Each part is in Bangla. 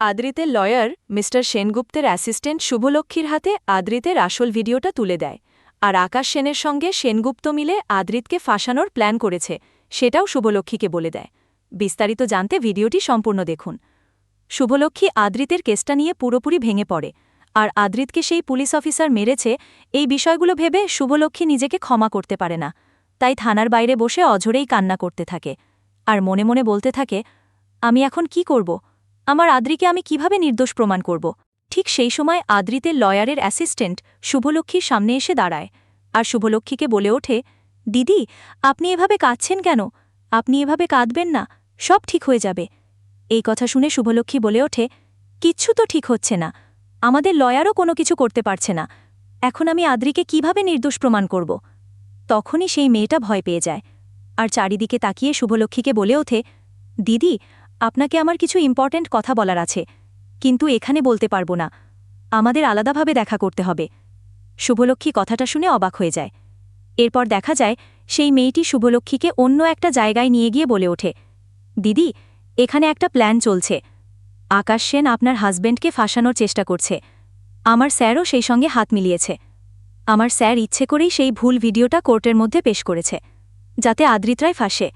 আদ্রিতের লয়ার মিস্টার সেনগুপ্তের অ্যাসিস্ট্যান্ট শুভলক্ষ্মীর হাতে আদ্রিতের আসল ভিডিওটা তুলে দেয়, আর আকাশ সেনের সঙ্গে সেনগুপ্ত মিলে আদ্রিতকে ফাঁসানোর প্ল্যান করেছে, সেটাও শুভলক্ষ্মীকে বলে দেয়। বিস্তারিত জানতে ভিডিওটি সম্পূর্ণ দেখুন। শুভলক্ষ্মী আদ্রিতের কেসটা নিয়ে পুরোপুরি ভেঙে পড়ে, আর আদ্রিতকে সেই পুলিশ অফিসার মেরেছে, এই বিষয়গুলো ভেবে শুভলক্ষ্মী নিজেকে ক্ষমা করতে পারে না, তাই থানার বাইরে বসে অঝরেই কান্না করতে থাকে। আর মনে মনে বলতে থাকে, আমি এখন কি করব? আমার আদ্রিকে আমি কীভাবে নির্দোষ প্রমাণ করব? ঠিক সেই সময় আদ্রিতে লয়ারের অ্যাসিস্ট্যান্ট শুভলক্ষ্মীর সামনে এসে দাঁড়ায় আর শুভলক্ষ্মীকে বলে ওঠে, দিদি, আপনি এভাবে কাঁদছেন কেন? আপনি এভাবে কাঁদবেন না, সব ঠিক হয়ে যাবে। এই কথা শুনে শুভলক্ষ্মী বলে ওঠে, কিচ্ছু তো ঠিক হচ্ছে না। আমাদের লয়ারও কোনো কিছু করতে পারছে না। এখন আমি আদ্রিকে কীভাবে নির্দোষ প্রমাণ করব? তখনই সেই মেয়েটা ভয় পেয়ে যায়। আর চারিদিকে তাকিয়ে শুভলক্ষ্মীকে বলে ওঠে, দিদি আপনাকে আমার কিছু ইম্পর্ট্যান্ট কথা বলার আছে, কিন্তু এখানে বলতে পারব না। আমাদের আলাদাভাবে দেখা করতে হবে। শুভলক্ষ্মী কথাটা শুনে অবাক হয়ে যায়। এরপর দেখা যায়, সেই মেয়েটি শুভলক্ষ্মীকে অন্য একটা জায়গায় নিয়ে গিয়ে বলে ওঠে, দিদি, এখানে একটা প্ল্যান চলছে। আকাশ সেন আপনার হাজব্যান্ডকে ফাঁসানোর চেষ্টা করছে। আমার স্যারও সেই সঙ্গে হাত মিলিয়েছে। আমার স্যার ইচ্ছে করেই সেই ভুল ভিডিওটা কোর্টের মধ্যে পেশ করেছে, যাতে আদ্রিত্রায় ফাঁসে।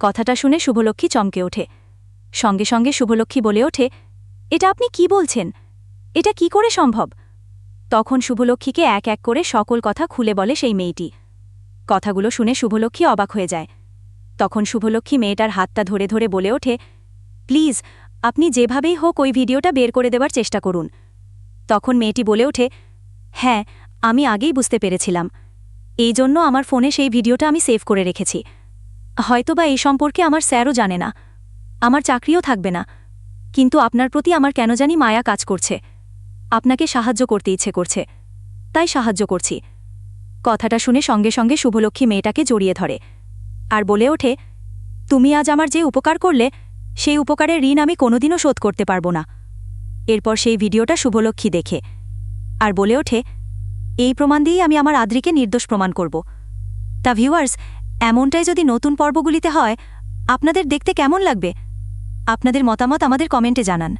কথাটা শুনে শুভলক্ষ্মী চমকে ওঠে। সঙ্গে সঙ্গে শুভলক্ষ্মী বলে ওঠে, এটা আপনি কি বলছেন? এটা কি করে সম্ভব? তখন শুভলক্ষ্মীকে এক এক করে সকল কথা খুলে বলে সেই মেয়েটি। কথাগুলো শুনে শুভলক্ষ্মী অবাক হয়ে যায়। তখন শুভলক্ষ্মী মেয়েটার হাতটা ধরে ধরে বলে ওঠে, প্লিজ, আপনি যেভাবেই হোক ওই ভিডিওটা বের করে দেবার চেষ্টা করুন। তখন মেয়েটি বলে ওঠে হ্যাঁ আমি আগেই বুঝতে পেরেছিলাম। এই জন্য আমার ফোনে সেই ভিডিওটা আমি সেভ করে রেখেছি। হয়তোবা এই সম্পর্কে আমার স্যারও জানে না। আমার চাকরিও থাকবে না। কিন্তু আপনার প্রতি আমার কেন জানি মায়া কাজ করছে। আপনাকে সাহায্য করতে ইচ্ছে করছে। তাই সাহায্য করছি। কথাটা শুনে সঙ্গে সঙ্গে শুভলক্ষ্মী মেয়েটাকে জড়িয়ে ধরে। আর বলে ওঠে, তুমি আজ আমার যে উপকার করলে, সেই উপকারের ঋণ আমি কোনোদিনও শোধ করতে পারব না। এরপর সেই ভিডিওটা শুভলক্ষ্মী দেখে। আর বলে ওঠে, এই প্রমাণ দিয়েই আমি আমার আদ্রিকে নির্দোষ প্রমাণ করব। তা ভিউয়ার্স এমনটাই যদি নতুন পর্বগুলিতে হয়, আপনাদের দেখতে কেমন লাগবে? আপনাদের মতামত আমাদের কমেন্টে জানান।